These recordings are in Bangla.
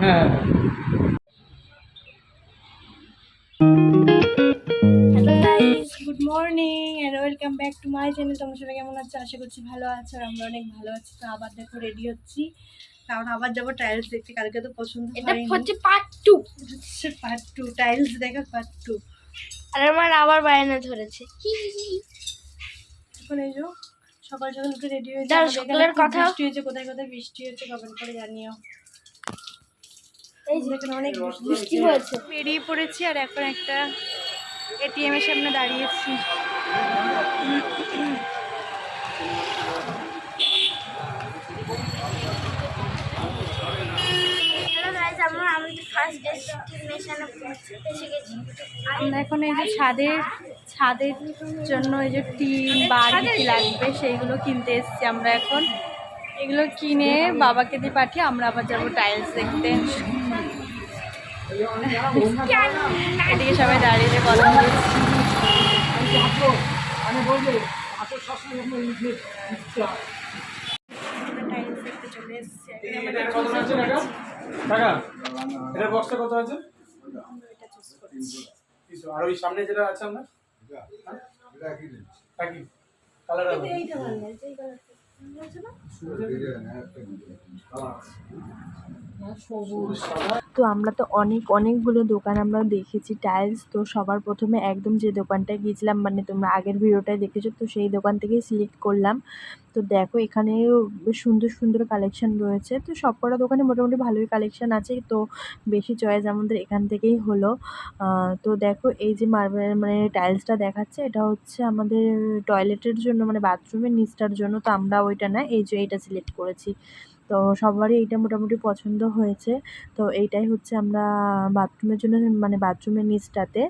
হ্যাঁ good morning and welcome back to my channel তোমরা সবাই কেমন আছো? আশা করছি ভালো আছো। আর আমরা অনেক ভালো আছি তো আবার দেখো রেডি হচ্ছি। কারণ আবার যাব টাইলস দেখতে কালকে তো পছন্দ এটা হচ্ছে পার্ট টু হচ্ছে পার্ট টু টাইলস দেখা পার্ট টু আর আমার আবার বায়না ধরেছে এখন এই যে সকাল সকাল উঠে রেডি হয়েছে সকালের কথা- বৃষ্টি হয়েছে কোথায় কোথায় বৃষ্টি হয়েছে কমেন্ট করে জানিও। এই যে অনেক বৃষ্টি হয়েছে। বেরিয়ে পড়েছি আর এখন একটা এটিএম এর সামনে দাঁড়িয়েছি হ্যালো গাইস আমরা আমাদের ফার্স্ট ডেস্টিনেশনে এসে গেছি আমরা এখন এই যে ছাদের ছাদের জন্য এই যে টিন বাড়ি কি লাগবে সেইগুলো কিনতে এসেছি আমরা এখন। এগুলো কিনে বাবাকে দিয়ে পাঠিয়ে আমরা আবার যাব টাইলস দেখতে। এদিকে সবাই দাঁড়িয়ে কথা বলছি। টাইলস দেখতে চলে এসেছি এটা বক্সটা কত আছে? এটা চুজ করছি। তিনশো। আর ওই সামনে যেটা আছে আমরা? একই কালার তো আমরা তো অনেক, অনেকগুলো দোকান আমরা দেখেছি টাইলস তো সবার প্রথমে একদম যে দোকানটায় গিয়েছিলাম মানে তোমরা আগের ভিডিওটায় দেখেছ, তো সেই দোকান থেকেই সিলেক্ট করলাম। তো দেখো এখানেও বেশ সুন্দর সুন্দর কালেকশন রয়েছে, তো সব কটা দোকানে মোটামুটি ভালোই কালেকশন আছে, তো বেশি চয়েস আমাদের এখান থেকেই হলো। তো দেখো, এই যে মার্বেল মানে টাইলসটা দেখাচ্ছে, এটা হচ্ছে আমাদের টয়লেটের জন্য মানে বাথরুমের নিচটার জন্য, তো আমরা ওইটা না এই যে এইটা সিলেক্ট করেছি। তো সবারই এইটা মোটামুটি পছন্দ হয়েছে। তো এইটাই হচ্ছে আমরা বাথরুমের জন্য মানে বাথরুমের নিচটাতে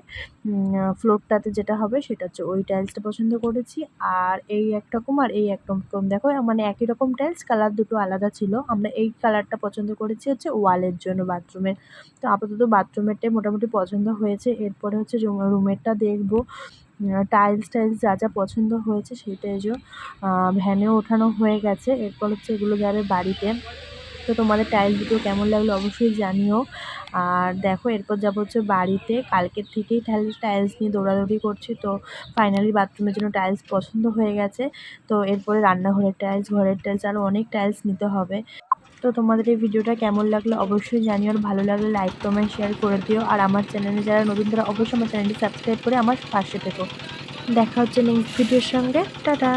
ফ্লোরটাতে যেটা হবে সেটা হচ্ছে ওই টাইলসটা পছন্দ করেছি। আর এই এক রকম আর এই এক রকম দেখো মানে একই রকম টাইলস কালার দুটো আলাদা ছিল। আমরা এই কালারটা পছন্দ করেছি হচ্ছে ওয়ালের জন্য বাথরুমের তো আপাতত বাথরুমেরটাই মোটামুটি পছন্দ হয়েছে। এরপরে হচ্ছে রুমেরটা দেখব। টাইলস টাইলস যা যা পছন্দ হয়েছে সেটাই যে ভ্যানে ওঠানো হয়ে গেছে। এরপর হচ্ছে এগুলো যাবে বাড়িতে। তো তোমাদের টাইলস দুটো কেমন লাগল অবশ্যই জানিও। আর দেখো, এরপর যাব হচ্ছে বাড়িতে। কালকের থেকেই টাইলস নিয়ে দৌড়াদৌড়ি করছি। তো ফাইনালি বাথরুমের জন্য টাইলস পছন্দ হয়ে গেছে। তো এরপরে রান্নাঘরের টাইলস ঘরের টাইলস আরও অনেক টাইলস নিতে হবে। তো তোমাদের এই ভিডিওটা কেমন লাগল অবশ্যই জানিও আর ভালো লাগলে লাইক কমেন্ট শেয়ার করে দিও। আর আমার চ্যানেলে যারা নতুন তারা অবশ্যই আমার চ্যানেলটি সাবস্ক্রাইব করে আমার পাশে থেকো। দেখা হচ্ছে নেক্সট ভিডিওর সঙ্গে। টাটা।